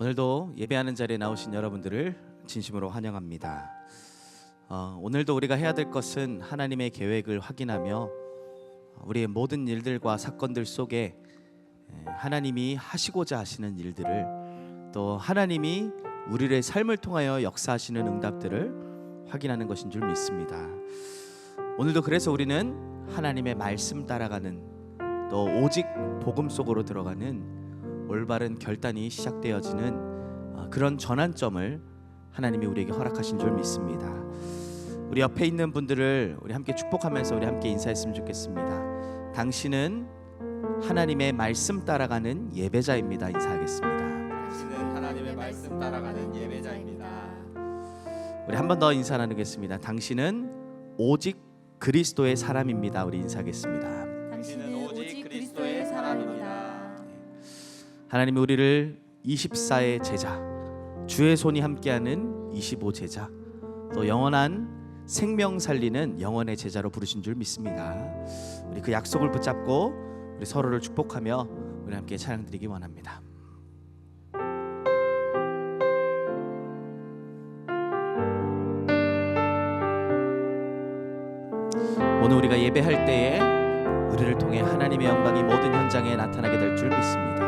오늘도 예배하는 자리에 나오신 여러분들을 진심으로 환영합니다. 어, 오늘도 우리가 해야 될 것은 하나님의 계획을 확인하며 우리의 모든 일들과 사건들 속에 에, 하나님이 하시고자 하시는 일들을 또 하나님이 우리의 삶을 통하여 역사하시는 응답들을 확인하는 것인 줄 믿습니다. 오늘도 그래서 우리는 하나님의 말씀 따라가는 또 오직 복음 속으로 들어가는 올바른 결단이 시작되어지는 어, 그런 전환점을 하나님이 우리에게 허락하신 줄 믿습니다. 우리 옆에 있는 분들을 우리 함께 축복하면서 우리 함께 인사했으면 좋겠습니다. 당신은 하나님의 말씀 따라가는 예배자입니다. 인사하겠습니다. 당신은 하나님의 말씀 따라가는 예배자입니다. 우리 한 번 더 인사 나누겠습니다. 당신은 오직 그리스도의 사람입니다. 우리 인사하겠습니다. 당신은 오직 그리스도의 사람입니다. 하나님이 우리를 24의 제자, 주의 손이 함께하는 25 제자, 또 영원한 생명 살리는 영원의 제자로 부르신 줄 믿습니다. 우리 그 약속을 붙잡고 우리 서로를 축복하며 우리 함께 찬양 드리기 원합니다. 오늘 우리가 예배할 때에 우리를 통해 하나님의 영광이 모든 현장에 나타나게 될 줄 믿습니다.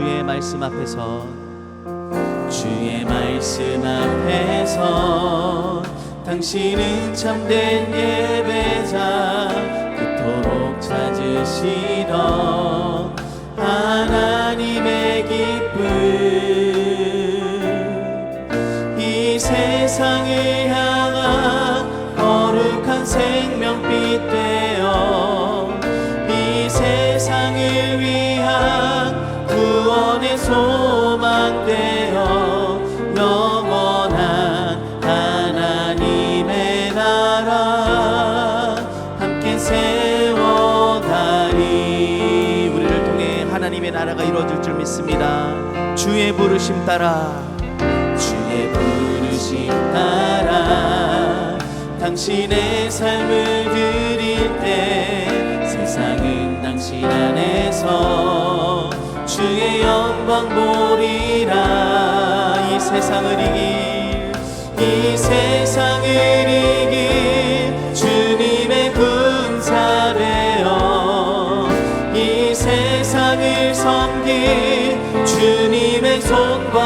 주의 말씀 앞에서 주의 말씀 앞에서 당신은 참된 예배자 그토록 찾으시던 하나님의 기쁨. 이 세상을 믿습니다. 주의 부르심 따라. 주의 부르심 따라. 당신의 삶을 드릴 때 세상은 당신 안에서 주의 영광 보리라. 이 세상을 이길 이 세상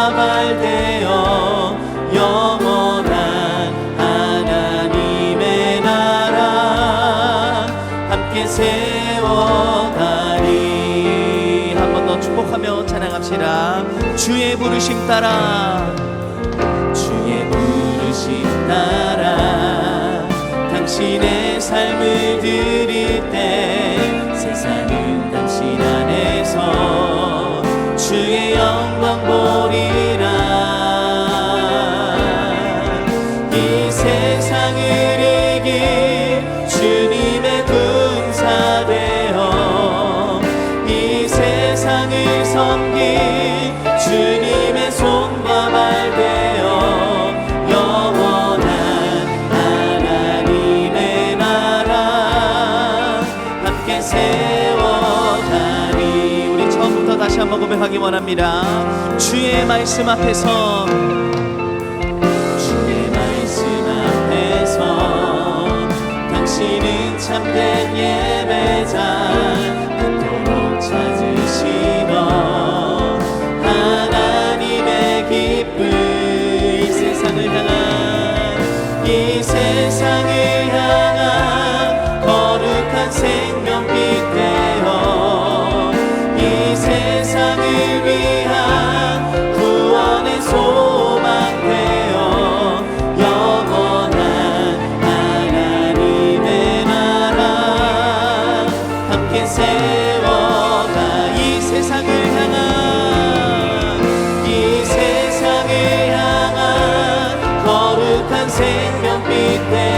손과 발 되어 영원한 하나님의 나라 함께 세워가리. 한 번 더 축복하며 찬양합시다. 주의 부르심 따라 한번 고백하기 원합니다. 주의 말씀 앞에서. 주의 말씀 앞에서. 당신은 참된 예배자 be there.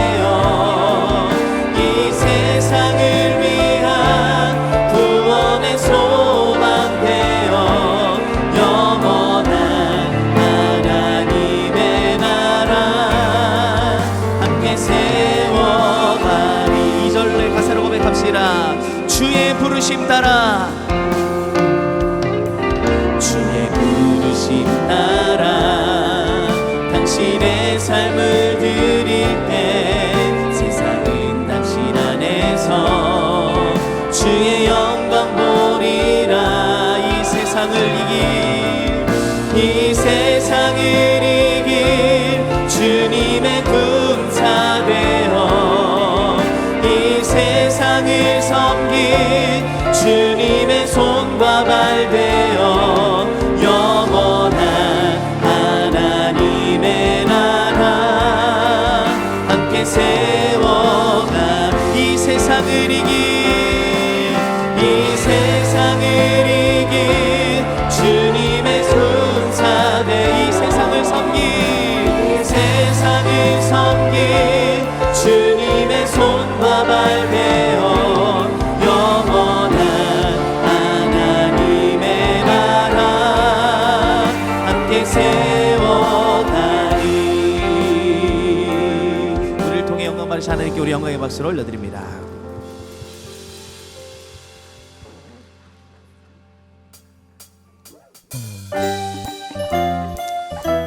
영광의 박수를 올려드립니다.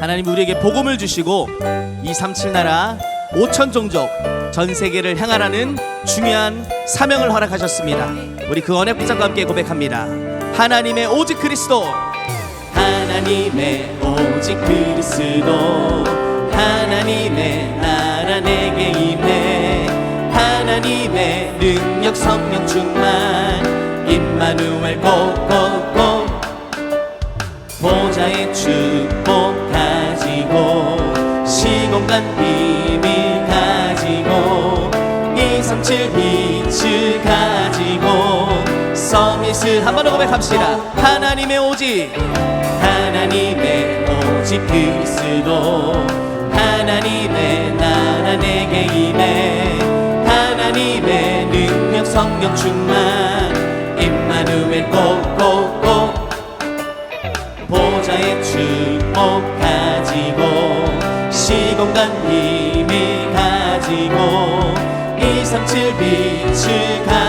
하나님 우리에게 복음을 주시고 237 나라 5천 종족 전 세계를 향하라는 중요한 사명을 허락하셨습니다. 우리 그 언약 붙잡과 함께 고백합니다. 하나님의 오직 그리스도 하나님의 오직 그리스도 하나님의 나라 내게 임해 하나님의 능력 성령 충만. 임마누엘 고고고. 보좌의 축복 가지고 시공간 힘이 가지고 137 빛을 가지고 서밋을 한번 더 고백합시다. 하나님의 오직 하나님의 오직 그리스도. 하나님의 나라 내게 성령 충만 임마누엘 꼭꼭꼭. 보좌의 축복 가지고 시공간 힘을 가지고 137 빛을 가지고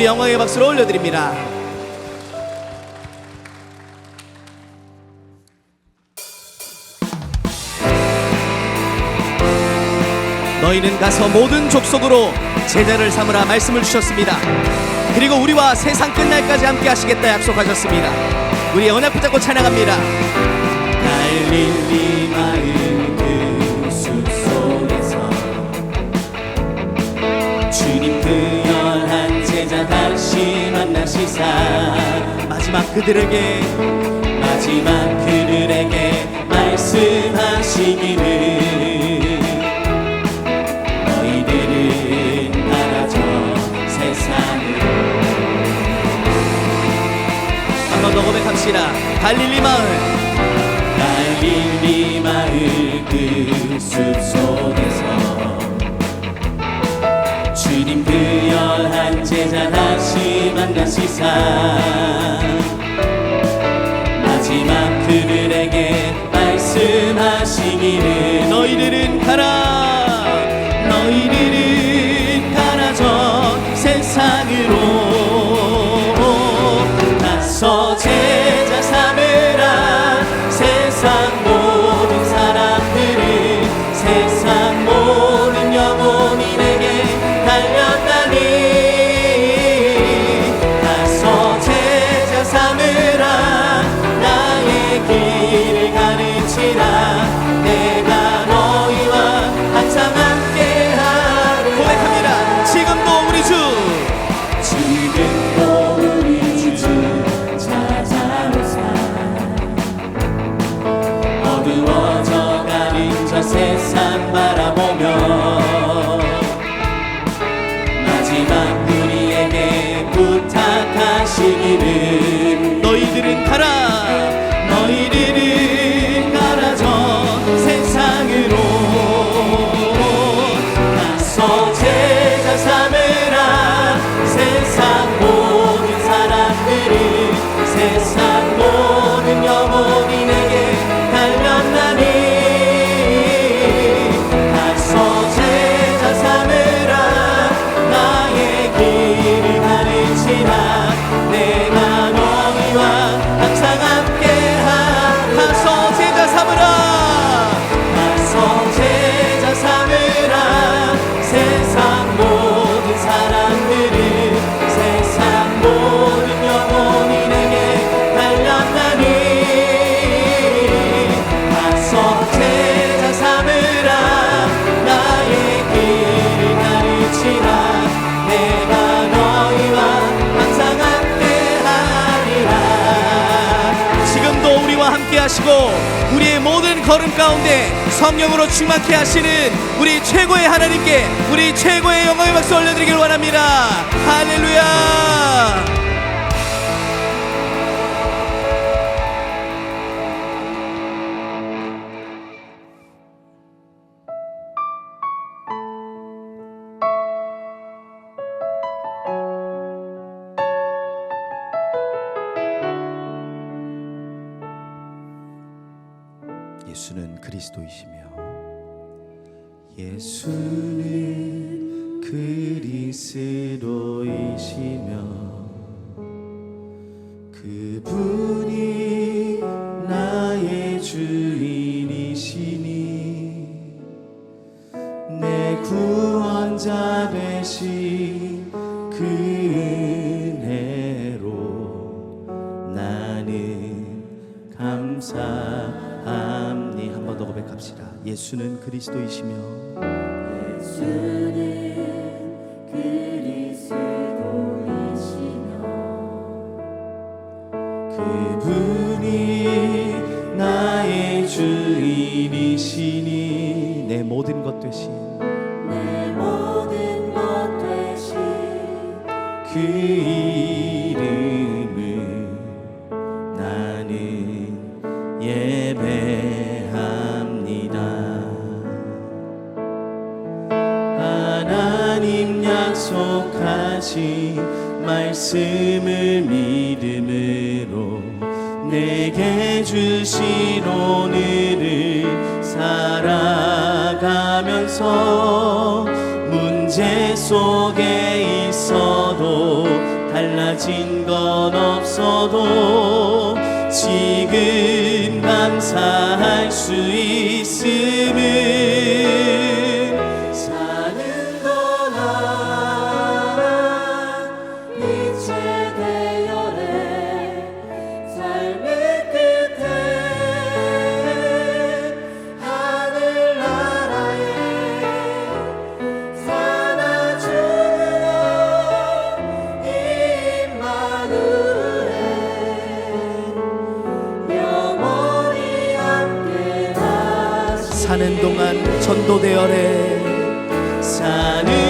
우리 영광의 박수로 올려드립니다. 너희는 가서 모든 족속으로 제자를 삼으라 말씀을 주셨습니다. 그리고 우리와 세상 끝날까지 함께 하시겠다 약속하셨습니다. 우리 연합 붙잡고 찬양합니다. 갈릴리 마을 그 숲속에서 주님 그 다시 만나시사. 마지막 그들에게 마지막 그들에게 말씀하시기를. 너희들은 알아져 세상으로 한 번 더 고백합시다. 갈릴리 마을. 갈릴리 마을 그 숲속에서. 주님 그 연한 제자 다시 만나시사 부탁하시기를 너희들은 가라 가운데 성령으로 충만케 하시는 우리 최고의 하나님께 우리 최고의 영광의 박수 올려드리길 원합니다. 할렐루야 예수는 그리스도이시며 그분 고백합시다 예수는 그리스도이시며 그분이 나의 주인이시니 내 모든 것 되신 그 이름을 나는 예배합 하신 말씀을 믿음으로 내게 주신 오늘을 살아가면서 문제 속에 있어도 달라진 건 없어도 지금 감사할 수 있음을 사는 동안 전도대열에 사는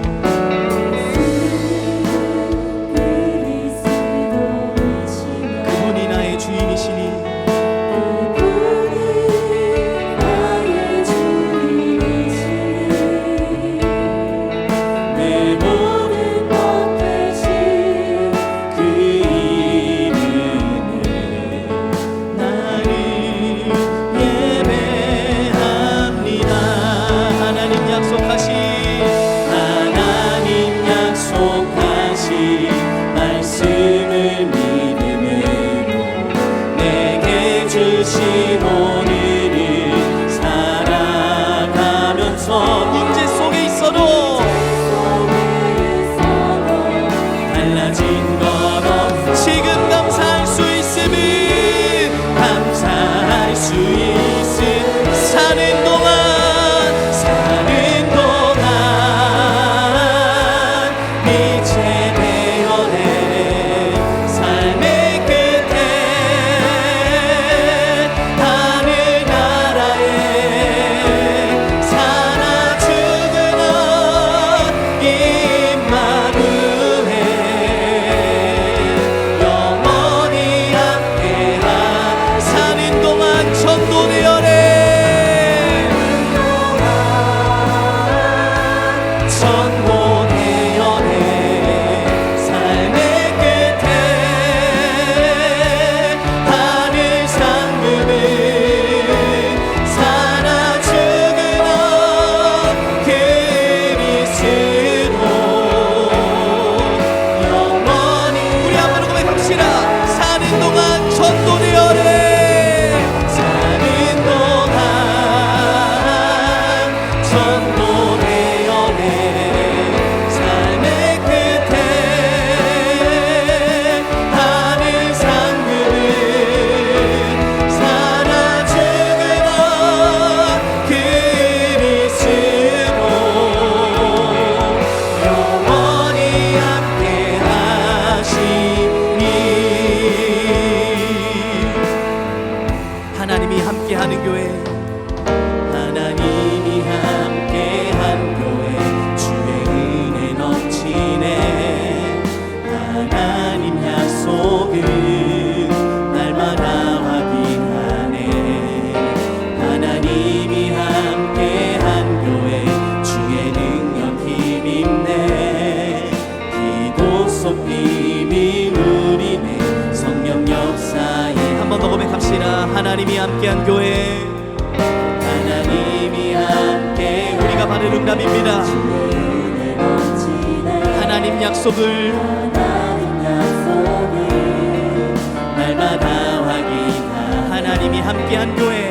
Lord. sun האנד גיי 사람입니다. 하나님 약속을 날마다 확인하 하나님이 함께한 교회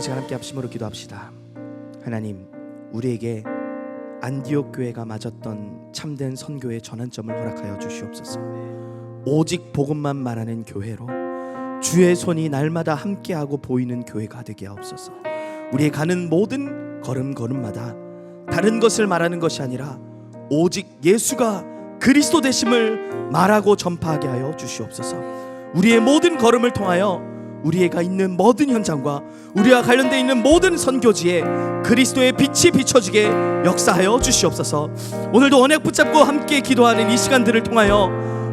우리 시간 함께 합심으로 기도합시다. 하나님, 우리에게 안디옥 교회가 맞았던 참된 선교의 전환점을 허락하여 주시옵소서. 오직 복음만 말하는 교회로 주의 손이 날마다 함께하고 보이는 교회가 되게 하옵소서. 우리의 가는 모든 걸음 걸음마다 다른 것을 말하는 것이 아니라 오직 예수가 그리스도 되심을 말하고 전파하게 하여 주시옵소서. 우리의 모든 걸음을 통하여 우리가 있는 모든 현장과 우리와 관련되어 있는 모든 선교지에 그리스도의 빛이 비춰지게 역사하여 주시옵소서. 오늘도 언약 붙잡고 함께 기도하는 이 시간들을 통하여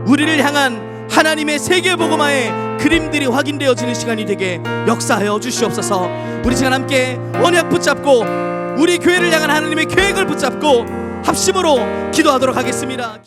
우리를 향한 하나님의 세계 복음화의 그림들이 확인되어지는 시간이 되게 역사하여 주시옵소서. 우리 시간 함께 언약 붙잡고 우리 교회를 향한 하나님의 계획을 붙잡고 합심으로 기도하도록 하겠습니다.